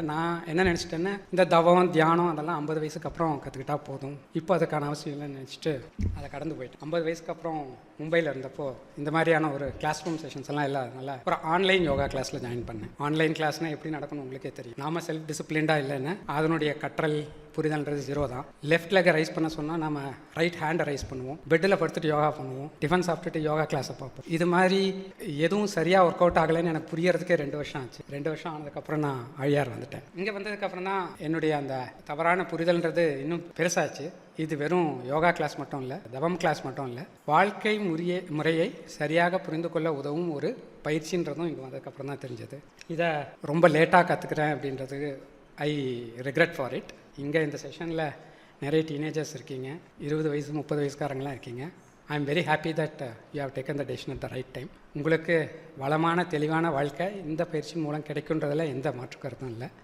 நான் என்ன நினச்சிட்டேன்னா இந்த தவம் தியானம் அதெல்லாம் ஐம்பது வயசுக்கு அப்புறம் கற்றுக்கிட்டா போதும். இப்போ அதுக்கான அவசியம் இல்லைன்னு நினச்சிட்டு அதை கடந்து போயிட்டேன். ஐம்பது வயசுக்கு அப்புறம் மும்பையில் இருந்தப்போ இந்த மாதிரியான ஒரு கிளாஸ் ரூம் செஷன்ஸ் எல்லாம் இல்லாதனால அப்புறம் ஆன்லைன் யோகா கிளாஸில் ஜாயின் பண்ணேன். ஆன்லைன் கிளாஸ்னால் எப்படி நடக்கணும் உங்களுக்கே தெரியும். நாம செல்ஃப் டிசிப்ளின்டாக இல்லைன்னா அதனுடைய கற்றல் புரிதல்ன்றது ஜீரோ தான். லெஃப்ட் லெக்கை ரைஸ் பண்ண சொன்னால் நம்ம ரைட் ஹேண்டை ரைஸ் பண்ணுவோம். பெட்டில் படுத்துட்டு யோகா பண்ணுவோம். டிஃபன் சாப்பிட்டுட்டு யோகா கிளாஸை பார்ப்போம். இது மாதிரி எதுவும் சரியாக ஒர்க் அவுட் ஆகலைன்னு எனக்கு புரியறதுக்கே ரெண்டு வருஷம் ஆச்சு. ரெண்டு வருஷம் ஆனதுக்கப்புறம் நான் அழியார் வந்துட்டேன். இங்கே வந்ததுக்கப்புறம் தான் என்னுடைய அந்த தவறான புரிதல்ன்றது இன்னும் பெருசாச்சு. இது வெறும் யோகா கிளாஸ் மட்டும் இல்லை தவம் கிளாஸ் மட்டும் இல்லை. வாழ்க்கை முறைய முறையை சரியாக புரிந்து கொள்ள உதவும் ஒரு பயிற்சின்றதும் இங்கே வந்ததுக்கப்புறம் தான் தெரிஞ்சது. இதை ரொம்ப லேட்டாக கற்றுக்கிறேன் அப்படின்றதுக்கு ஐ ரிக்ரெட் ஃபார் இட் இங்கே இந்த செஷனில் நிறைய டீனேஜர்ஸ் இருக்கீங்க. இருபது வயசு முப்பது வயசுக்காரங்களாம் இருக்கீங்க. I am very happy that you have taken the decision at the right time உங்களுக்கு வளமான தெளிவான வாழ்க்கை இந்த பயிற்சி மூலம் கிடைக்குன்றதில் எந்த மாற்று கருத்தும் இல்லை.